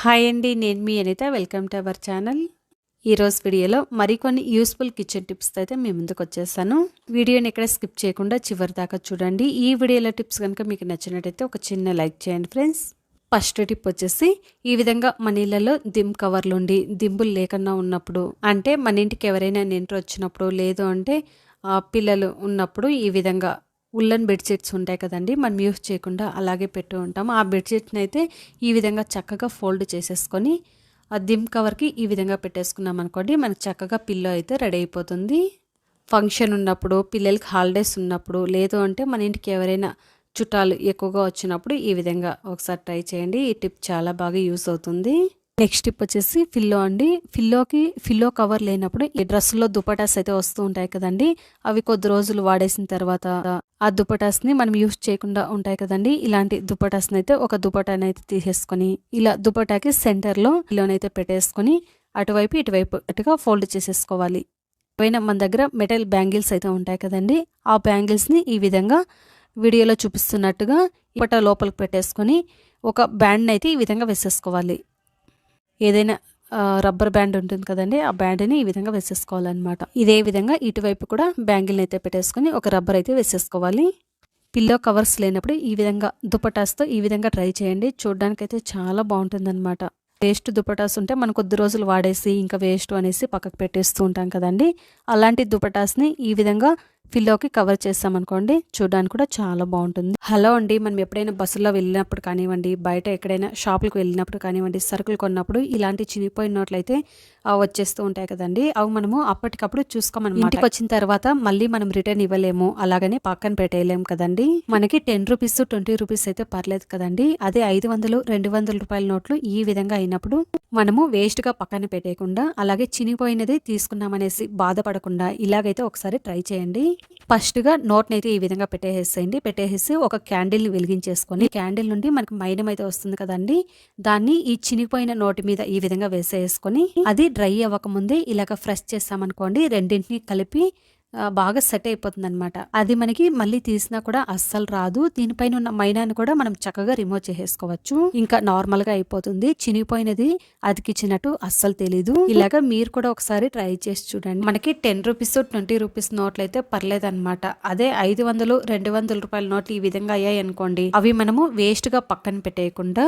Hi అండి నేను మీ Anitha. Welcome to our channel ఈరోజు వీడియోలో మరికొన్ని యూస్ఫుల్ కిచెన్ టిప్స్ అయితే మీ ముందుకు వచ్చేసాను వీడియోని ఎక్కడ స్కిప్ చేయకుండా చివరి దాకా చూడండి. ఈ వీడియోలో టిప్స్ కనుక మీకు నచ్చినట్టయితే ఒక చిన్న లైక్ చేయండి ఫ్రెండ్స్ ఫస్ట్ టిప్ వచ్చేసి ఈ విధంగా మన ఇళ్ళలో దిమ్ కవర్లు ఉండి దింబులు లేకుండా ఉన్నప్పుడు అంటే మన ఇంటికి ఎవరైనా నింటర్ వచ్చినప్పుడు లేదు అంటే పిల్లలు ఉన్నప్పుడు ఈ విధంగా ఉల్లన్ బెడ్షీట్స్ ఉంటాయి కదండి మనం యూస్ చేయకుండా అలాగే పెట్టు ఉంటాం ఆ బెడ్షీట్ని అయితే ఈ విధంగా చక్కగా ఫోల్డ్ చేసేసుకొని ఆ దిమ్ కవర్కి ఈ విధంగా పెట్టేసుకున్నాం అనుకోండి మనకు చక్కగా పిల్లో అయితే రెడీ అయిపోతుంది. ఫంక్షన్ ఉన్నప్పుడు పిల్లలకి హాలిడేస్ ఉన్నప్పుడు లేదు అంటే మన ఇంటికి ఎవరైనా చుట్టాలు ఎక్కువగా వచ్చినప్పుడు ఈ విధంగా ఒకసారి ట్రై చేయండి. ఈ టిప్ చాలా బాగా యూస్ అవుతుంది. నెక్స్ట్ టిప్ వచ్చేసి ఫిల్లో అండి. ఫిల్లోకి ఫిల్లో కవర్ లేనప్పుడు ఈ డ్రెస్సులో దుపటాస్ అయితే వస్తూ ఉంటాయి కదండి. అవి కొద్ది రోజులు వాడేసిన తర్వాత ఆ దుపటాస్ని మనం యూస్ చేయకుండా ఉంటాయి కదండి. ఇలాంటి దుపటాస్ అయితే ఒక దుపటాని అయితే తీసేసుకొని ఇలా దుపటాకి సెంటర్లో పెట్టేసుకొని అటువైపు ఇటువైపు అటుగా ఫోల్డ్ చేసేసుకోవాలి. ఏవైనా మన దగ్గర మెటల్ బ్యాంగిల్స్ అయితే ఉంటాయి కదండి. ఆ బ్యాంగిల్స్ని ఈ విధంగా వీడియోలో చూపిస్తున్నట్టుగా ఇప్పట లోపలికి పెట్టేసుకొని ఒక బ్యాండ్ అయితే ఈ విధంగా వేసేసుకోవాలి. ఏదైనా రబ్బర్ బ్యాండ్ ఉంటుంది కదండి ఆ బ్యాండ్ని ఈ విధంగా వేసేసుకోవాలన్నమాట. ఇదే విధంగా ఇటువైపు కూడా బ్యాంగిల్ని అయితే పెట్టేసుకొని ఒక రబ్బర్ అయితే వేసేసుకోవాలి. పిల్లో కవర్స్ లేనప్పుడు ఈ విధంగా దుపటాస్తో ఈ విధంగా ట్రై చేయండి. చూడడానికైతే చాలా బాగుంటుందన్నమాట. వేస్ట్ దుపటాస్ ఉంటే మనం కొద్ది రోజులు వాడేసి ఇంకా వేస్ట్ అనేసి పక్కకు పెట్టేస్తూ ఉంటాం కదండి. అలాంటి దుపటాస్ని ఈ విధంగా ఫిల్లోకి కవర్ చేస్తామనుకోండి చూడడానికి కూడా చాలా బాగుంటుంది. హలో అండి మనం ఎప్పుడైనా బస్సులో వెళ్ళినప్పుడు కానివ్వండి బయట ఎక్కడైనా షాపులకు వెళ్ళినప్పుడు కానివ్వండి సరుకులు కొన్నప్పుడు ఇలాంటి చినిగిపోయిన నోట్లయితే వచ్చేస్తూ ఉంటాయి కదండి. అవి మనము అప్పటికప్పుడు చూసుకోమని ఇంటికి వచ్చిన తర్వాత మళ్ళీ మనం రిటర్న్ ఇవ్వలేము అలాగనే పక్కన పెట్టేయలేము కదండి. మనకి టెన్ రూపీస్ ట్వంటీ రూపీస్ అయితే పర్లేదు కదండి. అదే ఐదు వందలు రెండు వందల రూపాయల నోట్లు ఈ విధంగా అయినప్పుడు మనము వేస్ట్గా పక్కన పెట్టేయకుండా అలాగే చినిగిపోయినది తీసుకున్నామనేసి బాధపడకుండా ఇలాగైతే ఒకసారి ట్రై చేయండి. ఫస్ట్గా నోట్ని అయితే ఈ విధంగా పెట్టేసేయండి పెట్టేసి ఒక క్యాండిల్ని వెలిగించేసుకొని క్యాండిల్ నుండి మనకి మైనం అయితే వస్తుంది కదండి దాన్ని ఈ చినిగిపోయిన నోటి మీద ఈ విధంగా వేసేసుకొని అది డ్రై అవ్వకముందే ఇలాగ ఫ్రెష్ చేస్తామనుకోండి రెండింటిని కలిపి బాగా సెట్ అయిపోతుంది అనమాట అది మనకి మళ్ళీ తీసినా కూడా అస్సలు రాదు. దీనిపైన ఉన్న మైనాన్ని కూడా మనం చక్కగా రిమూవ్ చేసేసుకోవచ్చు. ఇంకా నార్మల్గా అయిపోతుంది. చినిగిపోయినది అతికిచ్చినట్టు అస్సలు తెలీదు. ఇలాగ మీరు కూడా ఒకసారి ట్రై చేసి చూడండి. మనకి టెన్ రూపీస్ ట్వంటీ రూపీస్ నోట్లు అయితే పర్లేదు అనమాట అదే ఐదు వందలు రెండు వందల రూపాయల నోట్లు ఈ విధంగా అయ్యాయి అనుకోండి అవి మనము వేస్ట్గా పక్కన పెట్టేయకుండా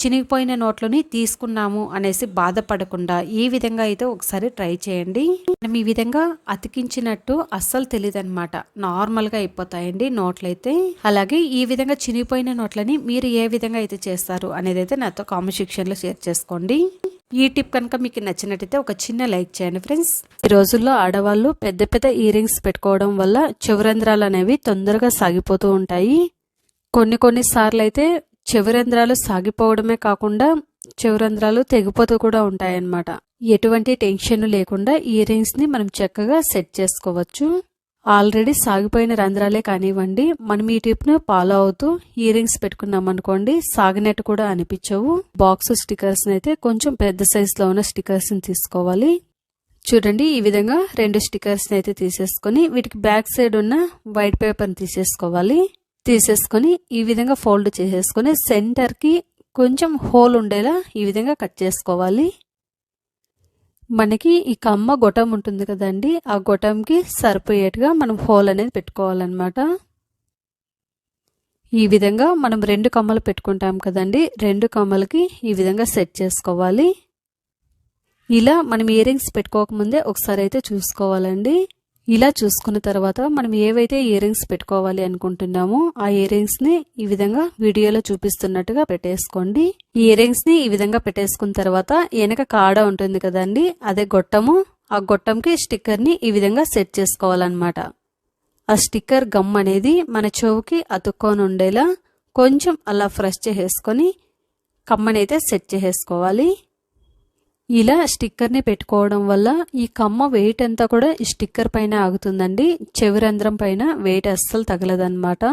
చినిగిపోయిన నోట్లని తీసుకున్నాము అనేసి బాధపడకుండా ఈ విధంగా అయితే ఒకసారి ట్రై చేయండి. మనం ఈ విధంగా అతికించినట్టు అస్సలు తెలియదు అనమాట నార్మల్గా అయిపోతాయండి నోట్లయితే అలాగే ఈ విధంగా చినిగిపోయిన నోట్లని మీరు ఏ విధంగా అయితే చేస్తారు అనేది అయితే నాతో కామెంట్ సెక్షన్లో షేర్ చేసుకోండి. ఈ టిప్ కనుక మీకు నచ్చినట్టయితే ఒక చిన్న లైక్ చేయండి ఫ్రెండ్స్. ఈ రోజుల్లో ఆడవాళ్ళు పెద్ద పెద్ద ఇయర్ రింగ్స్ పెట్టుకోవడం వల్ల చివరంధ్రాలు అనేవి తొందరగా సాగిపోతూ ఉంటాయి. కొన్ని కొన్ని సార్లు అయితే చెవిరంధ్రాలు సాగిపోవడమే కాకుండా చెవిరంధ్రాలు తెగిపోతూ కూడా ఉంటాయన్నమాట. ఎటువంటి టెన్షన్ లేకుండా ఇయర్ని మనం చక్కగా సెట్ చేసుకోవచ్చు. ఆల్రెడీ సాగిపోయిన రంధ్రాలే కానివ్వండి మనం ఈ టిప్ను ఫాలో అవుతూ ఇయర్ రింగ్స్ పెట్టుకున్నాం అనుకోండి సాగినట్టు కూడా అనిపించవు. బాక్స్ స్టిక్కర్స్ అయితే కొంచెం పెద్ద సైజులో ఉన్న స్టిక్కర్స్ని తీసుకోవాలి. చూడండి ఈ విధంగా రెండు స్టిక్కర్స్ని అయితే తీసేసుకొని వీటికి బ్యాక్ సైడ్ ఉన్న వైట్ పేపర్ని తీసేసుకోవాలి. తీసేసుకొని ఈ విధంగా ఫోల్డ్ చేసేసుకొని సెంటర్కి కొంచెం హోల్ ఉండేలా ఈ విధంగా కట్ చేసుకోవాలి. మనకి ఈ కమ్మ గొటం ఉంటుంది కదండి ఆ గొటంకి సరిపోయేట్టుగా మనం హోల్ అనేది పెట్టుకోవాలన్నమాట. ఈ విధంగా మనం రెండు కమ్మలు పెట్టుకుంటాం కదండి రెండు కమ్మలకి ఈ విధంగా సెట్ చేసుకోవాలి. ఇలా మనం ఇయర్ రింగ్స్ పెట్టుకోకముందే ఒకసారి అయితే చూసుకోవాలండి. ఇలా చూసుకున్న తర్వాత మనం ఏవైతే ఇయర్ రింగ్స్ పెట్టుకోవాలి అనుకుంటున్నామో ఆ ఇయర్ రింగ్స్ని ఈ విధంగా వీడియోలో చూపిస్తున్నట్టుగా పెట్టేసుకోండి. ఈ ఇయర్ రింగ్స్ని ఈ విధంగా పెట్టేసుకున్న తర్వాత వెనక కాడ ఉంటుంది కదండి అదే గొట్టము. ఆ గొట్టంకి స్టిక్కర్ని ఈ విధంగా సెట్ చేసుకోవాలన్నమాట. ఆ స్టిక్కర్ గమ్ అనేది మన చెవుకి అతుక్కొని ఉండేలా కొంచెం అలా ఫ్రెష్ చేసేసుకొని కమ్మనైతే సెట్ చేసేసుకోవాలి. ఇలా స్టిక్కర్ని పెట్టుకోవడం వల్ల ఈ కమ్మ వెయిట్ అంతా కూడా ఈ స్టిక్కర్ పైన ఆగుతుందండి. చెవిరంధ్రం పైన వెయిట్ అస్సలు తగలదన్నమాట.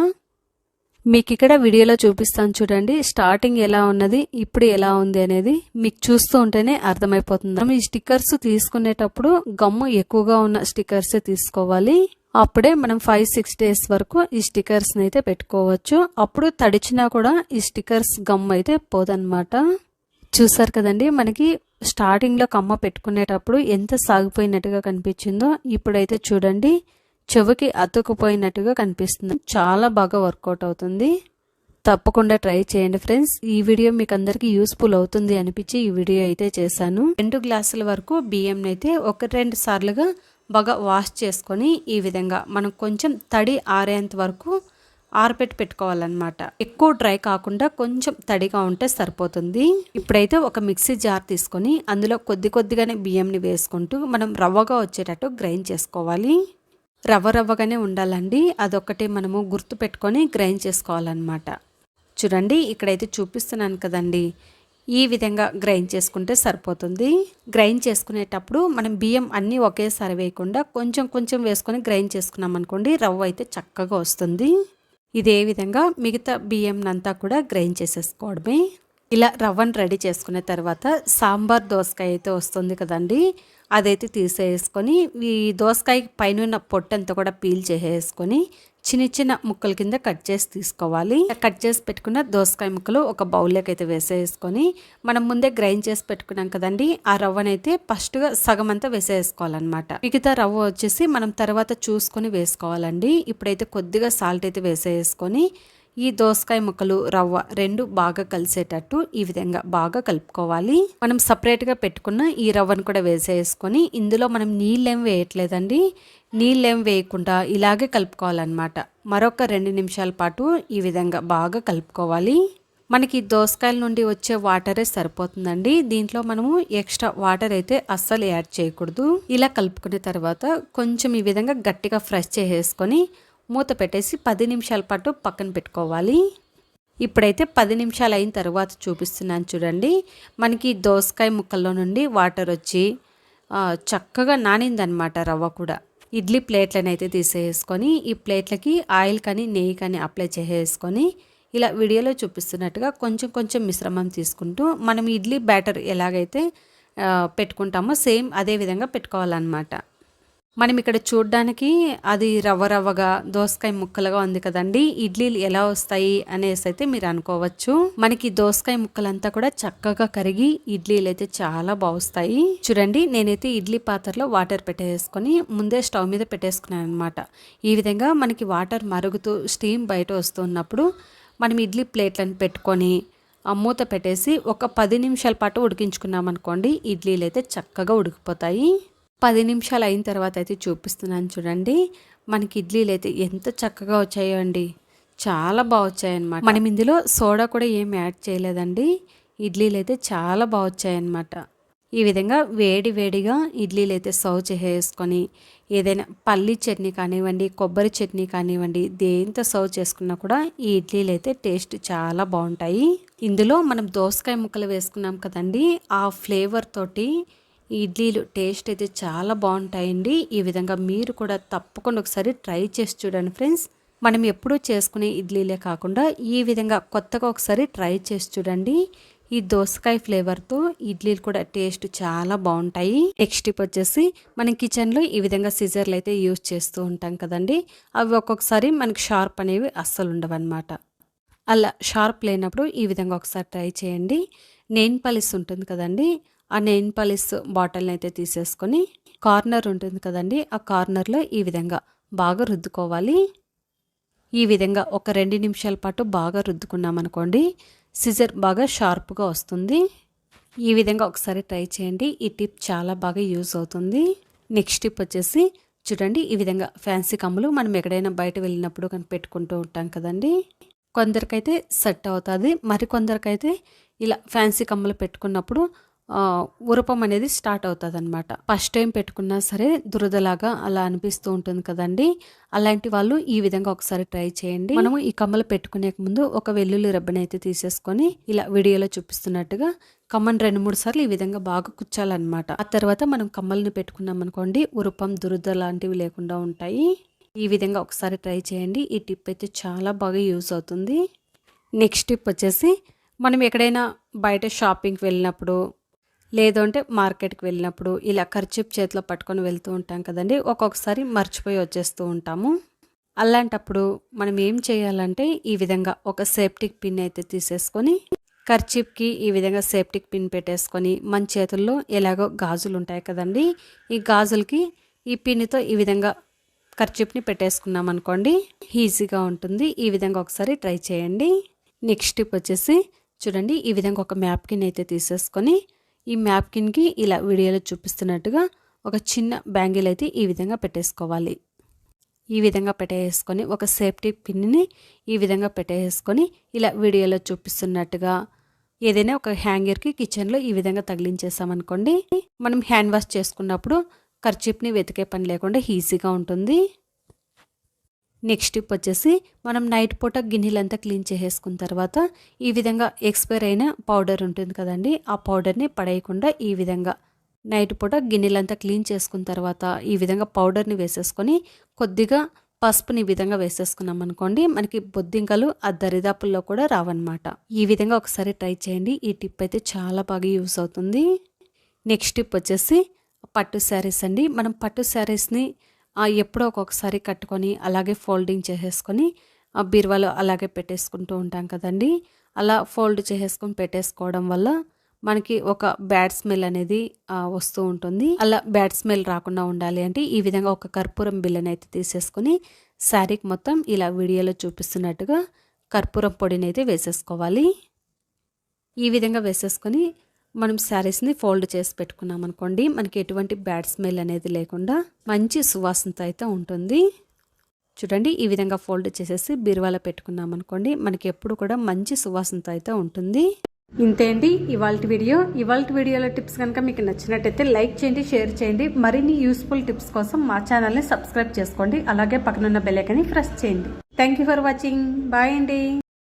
మీకు ఇక్కడ వీడియోలో చూపిస్తాను చూడండి. స్టార్టింగ్ ఎలా ఉన్నది ఇప్పుడు ఎలా ఉంది అనేది మీకు చూస్తూ ఉంటేనే అర్థమైపోతుంది. మనం ఈ స్టిక్కర్స్ తీసుకునేటప్పుడు గమ్ము ఎక్కువగా ఉన్న స్టిక్కర్స్ తీసుకోవాలి. అప్పుడే మనం ఫైవ్ సిక్స్ డేస్ వరకు ఈ స్టిక్కర్స్ని అయితే పెట్టుకోవచ్చు. అప్పుడు తడిచినా కూడా ఈ స్టిక్కర్స్ గమ్ అయితే పోదన్నమాట. చూసారు కదండి మనకి స్టార్టింగ్లో కమ్మ పెట్టుకునేటప్పుడు ఎంత సాగిపోయినట్టుగా కనిపించిందో ఇప్పుడైతే చూడండి. చెవికి అతుకుపోయినట్టుగా కనిపిస్తుంది. చాలా బాగా వర్కౌట్ అవుతుంది. తప్పకుండా ట్రై చేయండి ఫ్రెండ్స్. ఈ వీడియో మీకు అందరికి యూస్ఫుల్ అవుతుంది అనిపించి ఈ వీడియో అయితే చేశాను. రెండు గ్లాసుల వరకు బియ్యం అయితే ఒక రెండు సార్లుగా బాగా వాష్ చేసుకొని ఈ విధంగా మనం కొంచెం తడి ఆరేంత వరకు ఆరబెట్టి పెట్టుకోవాలన్నమాట. ఎక్కువ డ్రై కాకుండా కొంచెం తడిగా ఉంటే సరిపోతుంది. ఇప్పుడైతే ఒక మిక్సీ జార్ తీసుకొని అందులో కొద్ది కొద్దిగానే బియ్యంని వేసుకుంటూ మనం రవ్వగా వచ్చేటట్టు గ్రైండ్ చేసుకోవాలి. రవ్వ రవ్వగానే ఉండాలండి. అదొక్కటి మనము గుర్తు పెట్టుకొని గ్రైండ్ చేసుకోవాలన్నమాట. చూడండి ఇక్కడైతే చూపిస్తున్నాను కదండి. ఈ విధంగా గ్రైండ్ చేసుకుంటే సరిపోతుంది. గ్రైండ్ చేసుకునేటప్పుడు మనం బియ్యం అన్నీ ఒకేసారి వేయకుండా కొంచెం కొంచెం వేసుకొని గ్రైండ్ చేసుకున్నాం అనుకోండి రవ్వ అయితే చక్కగా వస్తుంది. ఇదే విధంగా మిగతా బియ్యం అంతా కూడా గ్రైండ్ చేసేసుకోవడమే. ఇలా రవ్వను రెడీ చేసుకున్న తర్వాత సాంబార్ దోసకాయ అయితే వస్తుంది కదండి. అదైతే తీసేసుకొని ఈ దోసకాయ పైన పొట్టంతా కూడా పీల్ చేసేసుకొని చిన్న చిన్న ముక్కల కింద కట్ చేసి తీసుకోవాలి. కట్ చేసి పెట్టుకున్న దోసకాయ ముక్కలు ఒక బౌల్లోకి అయితే వేసేసుకొని మనం ముందే గ్రైండ్ చేసి పెట్టుకున్నాం కదండి ఆ రవ్వనైతే ఫస్ట్గా సగం అంతా వేసేసుకోవాలన్నమాట. మిగతా రవ్వ వచ్చేసి మనం తర్వాత చూసుకొని వేసుకోవాలండి. ఇప్పుడైతే కొద్దిగా సాల్ట్ అయితే వేసేసుకొని ఈ దోసకాయ ముక్కలు రవ్వ రెండు బాగా కలిసేటట్టు ఈ విధంగా బాగా కలుపుకోవాలి. మనం సపరేట్గా పెట్టుకున్న ఈ రవ్వను కూడా వేసేసుకొని ఇందులో మనం నీళ్ళేం వేయట్లేదండి. నీళ్ళేం వేయకుండా ఇలాగే కలుపుకోవాలన్నమాట. మరొక రెండు నిమిషాల పాటు ఈ విధంగా బాగా కలుపుకోవాలి. మనకి దోసకాయల నుండి వచ్చే వాటరే సరిపోతుందండి. దీంట్లో మనము ఎక్స్ట్రా వాటర్ అయితే అస్సలు యాడ్ చేయకూడదు. ఇలా కలుపుకున్న తర్వాత కొంచెం ఈ విధంగా గట్టిగా ఫ్రెష్ చేసేసుకొని మూత పెట్టేసి పది నిమిషాల పాటు పక్కన పెట్టుకోవాలి. ఇప్పుడైతే పది నిమిషాలు అయిన తర్వాత చూపిస్తున్నాను చూడండి. మనకి దోసకాయ ముక్కల్లో నుండి వాటర్ వచ్చి చక్కగా నానిందనమాట రవ్వ కూడా. ఇడ్లీ ప్లేట్లను అయితే తీసేసుకొని ఈ ప్లేట్లకి ఆయిల్ కానీ నెయ్యి కానీ అప్లై చేసేసుకొని ఇలా వీడియోలో చూపిస్తున్నట్టుగా కొంచెం కొంచెం మిశ్రమం తీసుకుంటూ మనం ఇడ్లీ బ్యాటర్ ఎలాగైతే పెట్టుకుంటామో సేమ్ అదే విధంగా పెట్టుకోవాలన్నమాట. మనం ఇక్కడ చూడడానికి అది రవ్వ రవ్వగా దోసకాయ ముక్కలుగా ఉంది కదండి. ఇడ్లీలు ఎలా వస్తాయి అనేసి అయితే మీరు అనుకోవచ్చు. మనకి దోసకాయ ముక్కలంతా కూడా చక్కగా కరిగి ఇడ్లీలు అయితే చాలా బాగుస్తాయి. చూడండి నేనైతే ఇడ్లీ పాత్రలో వాటర్ పెట్టేసుకొని ముందే స్టవ్ మీద పెట్టేసుకున్నాను అనమాట ఈ విధంగా మనకి వాటర్ మరుగుతూ స్టీమ్ బయట వస్తున్నప్పుడు మనం ఇడ్లీ ప్లేట్లను పెట్టుకొని ఆ మూత పెట్టేసి ఒక పది నిమిషాల పాటు ఉడికించుకున్నాం అనుకోండి ఇడ్లీలు అయితే చక్కగా ఉడికిపోతాయి. పది నిమిషాలు అయిన తర్వాత అయితే చూపిస్తున్నాను చూడండి. మనకి ఇడ్లీలు అయితే ఎంత చక్కగా వచ్చాయో అండి. చాలా బాగా వచ్చాయన్నమాట. మనం ఇందులో సోడా కూడా ఏం యాడ్ చేయలేదండి. ఇడ్లీలు అయితే చాలా బాగా వచ్చాయన్నమాట. ఈ విధంగా వేడి వేడిగా ఇడ్లీలు అయితే సర్వ్ చేసేసుకొని ఏదైనా పల్లి చట్నీ కానివ్వండి కొబ్బరి చట్నీ కానివ్వండి దేంతో సర్వ్ చేసుకున్నా కూడా ఈ ఇడ్లీలు అయితే టేస్ట్ చాలా బాగుంటాయి. ఇందులో మనం దోసకాయ ముక్కలు వేసుకున్నాం కదండి. ఆ ఫ్లేవర్ తోటి ఈ ఇడ్లీలు టేస్ట్ అయితే చాలా బాగుంటాయండి. ఈ విధంగా మీరు కూడా తప్పకుండా ఒకసారి ట్రై చేసి చూడండి ఫ్రెండ్స్. మనం ఎప్పుడూ చేసుకునే ఇడ్లీలే కాకుండా ఈ విధంగా కొత్తగా ఒకసారి ట్రై చేసి చూడండి. ఈ దోసకాయ ఫ్లేవర్తో ఇడ్లీలు కూడా టేస్ట్ చాలా బాగుంటాయి. నెక్స్ట్ టిప్ వచ్చేసి మనం కిచెన్లో ఈ విధంగా సిజర్లు అయితే యూజ్ చేస్తూ ఉంటాం కదండి. అవి ఒక్కొక్కసారి మనకి షార్ప్ అనేవి అస్సలు ఉండవన్నమాట. అలా షార్ప్ లేనప్పుడు ఈ విధంగా ఒకసారి ట్రై చేయండి. నెయిన్ పాలిస్ ఉంటుంది కదండి. ఆ నెయిన్ పాలిస్ బాటిల్ని అయితే తీసేసుకొని కార్నర్ ఉంటుంది కదండి ఆ కార్నర్లో ఈ విధంగా బాగా రుద్దుకోవాలి. ఈ విధంగా ఒక రెండు నిమిషాల పాటు బాగా రుద్దుకున్నామనుకోండి సిజర్ బాగా షార్ప్గా వస్తుంది. ఈ విధంగా ఒకసారి ట్రై చేయండి ఈ టిప్ చాలా బాగా యూజ్ అవుతుంది. నెక్స్ట్ టిప్ వచ్చేసి చూడండి ఈ విధంగా ఫ్యాన్సీ కమ్ములు మనం ఎక్కడైనా బయట వెళ్ళినప్పుడు కానీ పెట్టుకుంటూ ఉంటాం కదండి. కొందరికైతే సెట్ అవుతుంది మరికొందరికైతే ఇలా ఫ్యాన్సీ కమ్మలు పెట్టుకున్నప్పుడు ఉరపం అనేది స్టార్ట్ అవుతుంది అనమాట ఫస్ట్ టైం పెట్టుకున్నా సరే దురదలాగా అలా అనిపిస్తూ ఉంటుంది కదండి. అలాంటి వాళ్ళు ఈ విధంగా ఒకసారి ట్రై చేయండి. మనము ఈ కమ్మలు పెట్టుకునే ముందు ఒక వెల్లుల్లి రబ్బని అయితే తీసేసుకొని ఇలా వీడియోలో చూపిస్తున్నట్టుగా కమ్మని రెండు మూడు సార్లు ఈ విధంగా బాగా కుచ్చాలన్నమాట. ఆ తర్వాత మనం కమ్మల్ని పెట్టుకున్నాం అనుకోండి ఉరపం దురద లాంటివి లేకుండా ఉంటాయి. ఈ విధంగా ఒకసారి ట్రై చేయండి. ఈ టిప్ అయితే చాలా బాగా యూస్ అవుతుంది. నెక్స్ట్ టిప్ వచ్చేసి మనం ఎక్కడైనా బయట షాపింగ్కి వెళ్ళినప్పుడు లేదంటే మార్కెట్కి వెళ్ళినప్పుడు ఇలా ఖర్చుపు చేతిలో పట్టుకొని వెళ్తూ ఉంటాం కదండి. ఒక్కొక్కసారి మర్చిపోయి వచ్చేస్తూ ఉంటాము. అలాంటప్పుడు మనం ఏం చేయాలంటే ఈ విధంగా ఒక సేఫ్టిక్ పిన్ అయితే తీసేసుకొని కర్చీప్కి ఈ విధంగా సేఫ్టిక్ పిన్ పెట్టేసుకొని మన చేతుల్లో ఎలాగో గాజులు ఉంటాయి కదండి. ఈ గాజులకి ఈ పిన్తో ఈ విధంగా కర్చీప్ని పెట్టేసుకున్నాం అనుకోండి ఈజీగా ఉంటుంది. ఈ విధంగా ఒకసారి ట్రై చేయండి. నెక్స్ట్ టిప్ వచ్చేసి చూడండి ఈ విధంగా ఒక మ్యాప్కిన్ అయితే తీసేసుకొని ఈ మ్యాప్కిన్కి ఇలా వీడియోలో చూపిస్తున్నట్టుగా ఒక చిన్న బ్యాంగిల్ అయితే ఈ విధంగా పెట్టేసుకోవాలి. ఈ విధంగా పెట్టేసుకొని ఒక సేఫ్టీ పిన్ని ఈ విధంగా పెట్టేసుకొని ఇలా వీడియోలో చూపిస్తున్నట్టుగా ఏదైనా ఒక హ్యాంగర్కి కిచెన్లో ఈ విధంగా తగిలించేసామనుకోండి మనం హ్యాండ్ వాష్ చేసుకున్నప్పుడు ఖర్చీప్ని వెతికే పని లేకుండా ఈజీగా ఉంటుంది. నెక్స్ట్ టిప్ వచ్చేసి మనం నైట్ పూట గిన్నెలంతా క్లీన్ చేసేసుకున్న తర్వాత ఈ విధంగా ఎక్స్పైర్ అయిన పౌడర్ ఉంటుంది కదండి ఆ పౌడర్ని పడేయకుండా ఈ విధంగా నైట్ పూట గిన్నెలంతా క్లీన్ చేసుకున్న తర్వాత ఈ విధంగా పౌడర్ని వేసేసుకొని కొద్దిగా పసుపుని ఈ విధంగా వేసేసుకున్నాం అనుకోండి మనకి బొద్దింకలు ఆ దరిదాపుల్లో కూడా రావన్నమాట. ఈ విధంగా ఒకసారి ట్రై చేయండి ఈ టిప్ అయితే చాలా బాగా యూస్ అవుతుంది. నెక్స్ట్ టిప్ వచ్చేసి పట్టు శారీస్ అండి. మనం పట్టు శారీస్ని ఎప్పుడో ఒక్కొక్కసారి కట్టుకొని అలాగే ఫోల్డింగ్ చేసేసుకొని ఆ బీరువాలో అలాగే పెట్టేసుకుంటూ ఉంటాం కదండి. అలా ఫోల్డ్ చేసేసుకొని పెట్టేసుకోవడం వల్ల మనకి ఒక బ్యాడ్ స్మెల్ అనేది వస్తూ ఉంటుంది. అలా బ్యాడ్ స్మెల్ రాకుండా ఉండాలి అంటే ఈ విధంగా ఒక కర్పూరం బిల్లని అయితే తీసేసుకొని శారీకి మొత్తం ఇలా వీడియోలో చూపిస్తున్నట్టుగా కర్పూరం పొడిని అయితే వేసేసుకోవాలి. ఈ విధంగా వేసేసుకొని మనం శారీస్ని ఫోల్డ్ చేసి పెట్టుకున్నాం అనుకోండి మనకి ఎటువంటి బ్యాడ్ స్మెల్ అనేది లేకుండా మంచి సువాసనతో అయితే ఉంటుంది. చూడండి ఈ విధంగా ఫోల్డ్ చేసేసి బీరువాలో పెట్టుకున్నాం అనుకోండి మనకి ఎప్పుడు కూడా మంచి సువాసనతో అయితే ఉంటుంది. ఇంతే అండి ఇవాళ వీడియో. ఇవాళ వీడియోలో టిప్స్ కనుక మీకు నచ్చినట్టయితే లైక్ చేయండి షేర్ చేయండి. మరిన్ని యూస్ఫుల్ టిప్స్ కోసం మా ఛానల్ని సబ్స్క్రైబ్ చేసుకోండి. అలాగే పక్కనున్న బెల్లైకని ప్రెస్ చేయండి. Thank for watching. బాయ్ అండి.